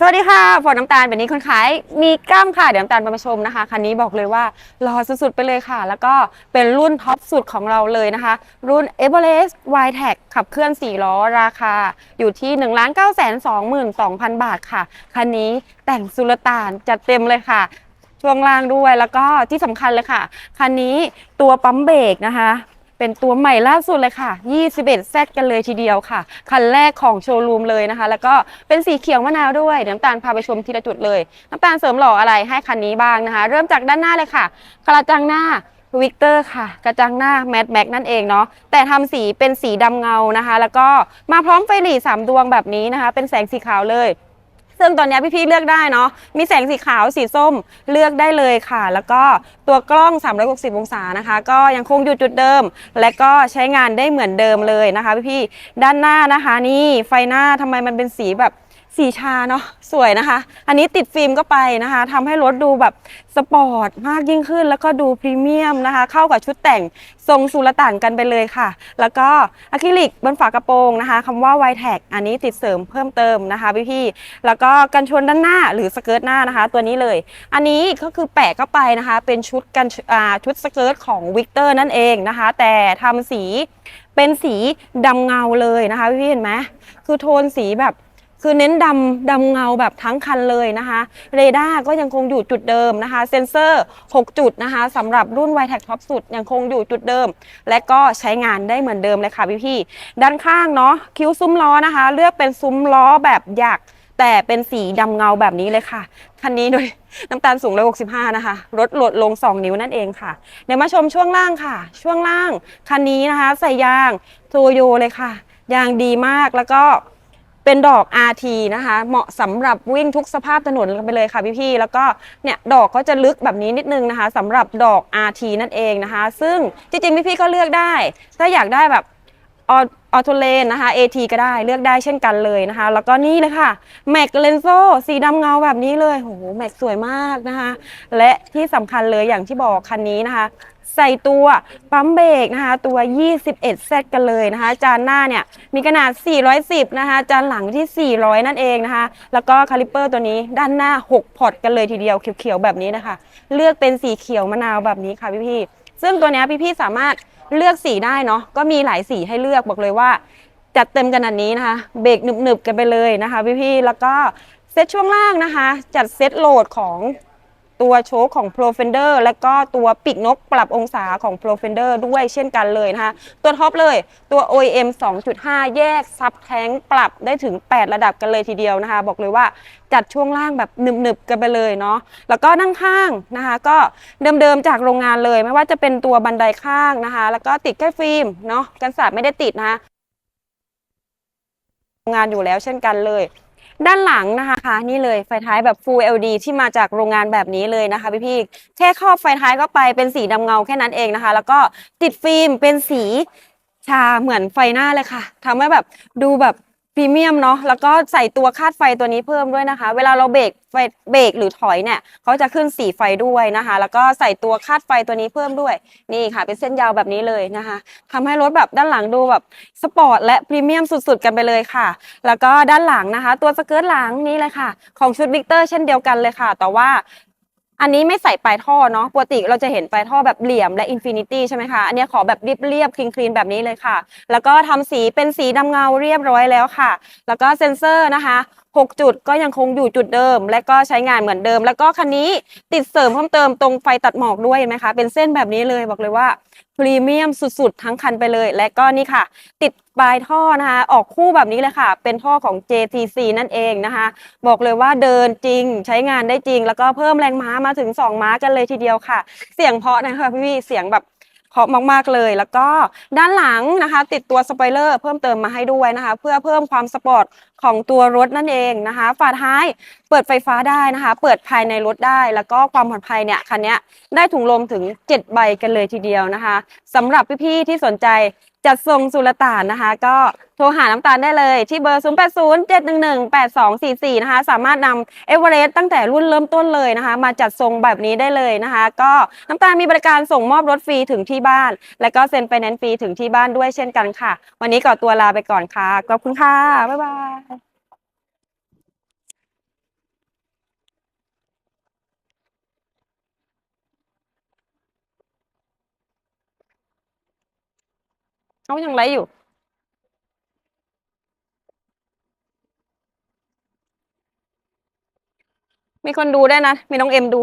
สวัสดีค่ะฝนน้ำตาลแบบนี้คนขายมีกล้ามค่ะ เดี๋ยวน้ำตาลมาชมนะคะ คันนี้บอกเลยว่าหล่อสุดๆไปเลยค่ะ แล้วก็เป็นรุ่นท็อปสุดของเราเลยนะคะ รุ่น e v e r e s t y t e c ขับเคลื่อน 4 ล้อราคา อยู่ที่ 1 9 2 2 2 0 0 0 บาทค่ะ คันนี้แต่งสุลต่านจัดเต็มเลยค่ะ ช่วงล่างด้วยแล้วก็ที่สำคัญเลยค่ะ คันนี้ตัวปั๊มเบรกนะคะ เป็นตัวใหม่ล่าสุดเลยค่ะ 21แซกันเลยทีเดียวค่ะ คันแรกของโชว์รูมเลยนะคะ แล้วก็เป็นสีเขียวมะนาวด้วยน้ำตาลพาไปชมทีละจุดเลย น้ำตาลเสริมหล่ออะไรให้คันนี้บ้างนะคะ เริ่มจากด้านหน้าเลยค่ะ กระจังหน้าวิกเตอร์ค่ะ กระจังหน้าแมทแม็กนั่นเองเนาะแต่ทำสีเป็นสีดำเงานะคะ แล้วก็มาพร้อมไฟหลีสามดวงแบบนี้นะคะ เป็นแสงสีขาวเลย ซึ่งตอนนี้พี่ๆเลือกได้เนาะ มีแสงสีขาวสีส้มเลือกได้เลยค่ะ แล้วก็ตัวกล้อง 360 องศานะคะ ก็ยังคงอยู่จุดเดิม และก็ใช้งานได้เหมือนเดิมเลยนะคะพี่ๆด้านหน้านะคะนี่ไฟหน้าทำไมมันเป็นสีแบบ สีชาเนาะสวยนะคะ อันนี้ติดฟิล์มก็ไปนะคะทำให้รถดูแบบสปอร์ตมากยิ่งขึ้น แล้วก็ดูพรีเมียมนะคะ เข้ากับชุดแต่งทรงสุลต่านกันไปเลยค่ะ แล้วก็อะคริลิกบนฝากระโปรงนะคะคำว่า y t a g อันนี้ติดเสริมเพิ่มเติมนะคะพี่ๆแล้วก็กันชนด้านหน้าหรือสเกิร์ตหน้านะคะ ตัวนี้เลย อันนี้ก็คือแปะเข้าไปนะคะ เป็นชุดกันชุดสเกิร์ตของวิกเตอร์นั่นเองนะคะ แต่ทำสีเป็นสีดำเงาเลยนะคะพี่ๆเห็นไหมคือโทนสีแบบ คือเน้นดำดำเงาแบบทั้งคันเลยนะคะเรดาร์ก็ยังคงอยู่จุดเดิมนะคะ เซ็นเซอร์ 6 จุดนะคะสำหรับรุ่น y t e c Top สุดยังคงอยู่จุดเดิม และก็ใช้งานได้เหมือนเดิมเลยค่ะพี่ๆด้านข้างเนาะคิ้วซุ้มล้อนะคะ เลือกเป็นซุ้มล้อแบบหยักแต่เป็นสีดำเงาแบบนี้เลยค่ะ คันนี้โดยน้ำตาลสูง 165 นะคะ รถโหลดลง 2 นิ้วนั่นเองค่ะ เดี๋ยวมาชมช่วงล่างค่ะ ช่วงล่าง คันนี้นะคะ ใส่ยางโตโยเลยค่ะ ยางดีมากแล้วก็ เป็นดอก RT นะคะ เหมาะสำหรับวิ่งทุกสภาพถนนกันไปเลยค่ะพี่ๆแล้วก็เนี่ยดอกก็จะลึกแบบนี้นิดนึงนะคะสำหรับดอก RT นั่นเองนะคะ ซึ่งจริงๆพี่ๆก็เลือกได้ ถ้าอยากได้แบบออโตเลนนะคะ AT ก็ได้เลือกได้เช่นกันเลยนะคะ แล้วก็นี่เลยค่ะแม็กเลนโซสีดำเงาแบบนี้เลยโหแม็กสวยมากนะคะ และที่สำคัญเลยอย่างที่บอกคันนี้นะคะ ใส่ตัวปั๊มเบรกนะคะ ตัว 21เซตกันเลยนะคะ จานหน้าเนี่ยมีขนาด 410 นะคะ จานหลังที่ 400 นั่นเองนะคะ แล้วก็คาลิปเปอร์ตัวนี้ด้านหน้า 6 พอร์ตกันเลยทีเดียวเขียวๆแบบนี้นะคะ เลือกเป็นสีเขียวมะนาวแบบนี้ค่ะพี่ๆซึ่งตัวนี้ยพี่ๆสามารถเลือกสีได้เนาะก็มีหลายสีให้เลือกบอกเลยว่า จัดเต็มขนาดนี้นะคะ เบรกหนึบๆกันไปเลยนะคะพี่ๆแล้วก็เซตช่วงล่างนะคะ จัดเซตโหลดของ ตัวโชคของ Pro Fender และก็ตัวปีกนกปรับองศาของ Pro Fender ด้วยเช่นกันเลยนะคะ ตัวท็อปเลยตัว OEM 2.5 แยกซับแท้งปรับได้ถึง 8 ระดับกันเลยทีเดียวนะคะ บอกเลยว่าจัดช่วงล่างแบบหนึบๆกันไปเลยเนาะแล้วก็นั่งข้างนะคะ ก็เดิมๆจากโรงงานเลย ไม่ว่าจะเป็นตัวบันไดข้างนะคะ แล้วก็ติดแค่ฟิล์มเนาะกันสาดไม่ได้ติดนะคะงานอยู่แล้วเช่นกันเลย ด้านหลังนะคะนี่เลยไฟท้ายแบบ Full LED ที่มาจากโรงงานแบบนี้เลยนะคะพี่พี่แค่ครอบไฟท้ายก็ไปเป็นสีดำเงาแค่นั้นเองนะคะ แล้วก็ติดฟิล์มเป็นสีชาเหมือนไฟหน้าเลยค่ะทำให้แบบดูแบบ พรีเมียมเนาะแล้วก็ใส่ตัวคาดไฟตัวนี้เพิ่มด้วยนะคะ เวลาเราเบรกไฟเบรกหรือถอยเนี่ยเขาจะขึ้นสีไฟด้วยนะคะ แล้วก็ใส่ตัวคาดไฟตัวนี้เพิ่มด้วยนี่ค่ะ เป็นเส้นยาวแบบนี้เลยนะคะทำให้รถแบบด้านหลังดูแบบสปอร์ตและพรีเมียมสุดๆ กันไปเลยค่ะ แล้วก็ด้านหลังนะคะ ตัวสเกิร์ตหลังนี่เลยค่ะ ของชุดวิกเตอร์เช่นเดียวกันเลยค่ะ แต่ว่า อันนี้ไม่ใส่ปลายท่อเนาะปกติเราจะเห็นปลายท่อแบบเหลี่ยมและอินฟินิตี้ใช่ไหมคะ อันนี้ขอแบบเรียบๆคลีนๆแบบนี้เลยค่ะ แล้วก็ทำสีเป็นสีดำเงาเรียบร้อยแล้วค่ะ แล้วก็เซ็นเซอร์นะคะ 6 จุดก็ยังคงอยู่จุดเดิม และก็ใช้งานเหมือนเดิม แล้วก็คันนี้ติดเสริมเพิ่มเติมตรงไฟตัดหมอกด้วยเห็นไหมคะ เป็นเส้นแบบนี้เลยบอกเลยว่าพรีเมียมสุดๆ ทั้งคันไปเลย และก็นี่ค่ะ ติดปลายท่อนะคะ ออกคู่แบบนี้เลยค่ะ เป็นท่อของ JTC นั่นเองนะคะ บอกเลยว่าเดินจริงใช้งานได้จริง แล้วก็เพิ่มแรงม้ามาถึง 2 ม้ากันเลยทีเดียวค่ะ เสียงเพาะนะคะพี่ๆเสียงแบบ เพาะมากๆเลย แล้วก็ด้านหลังนะคะ ติดตัวสปอยเลอร์เพิ่มเติมมาให้ด้วยนะคะ เพื่อเพิ่มความสปอร์ตของตัวรถนั่นเองนะคะ ฝาท้ายเปิดไฟฟ้าได้นะคะ เปิดภายในรถได้ แล้วก็ความปลอดภัยเนี่ยคันนี้ได้ถุงลมถึง 7 ใบกันเลยทีเดียวนะคะสำหรับพี่ๆที่สนใจจัดทรงสุลต่านนะคะ ก็โทรหาน้ำตาลได้เลยที่เบอร์ 0 8 0 7 1 1 8 2 4 4 นะคะ สามารถนำเอเวอเรสต์ตั้งแต่รุ่นเริ่มต้นเลยนะคะ มาจัดทรงแบบนี้ได้เลยนะคะ ก็น้ำตาลมีบริการส่งมอบรถฟรีถึงที่บ้าน และก็เซ็นไฟแนนซ์ฟรีถึงที่บ้านด้วยเช่นกันค่ะ วันนี้ก่อตัวลาไปก่อนค่ะ ขอบคุณค่ะ บ๊ายบาย เขายังไลฟ์อยู่ มีคนดูได้นะ มีน้องเอ็มดู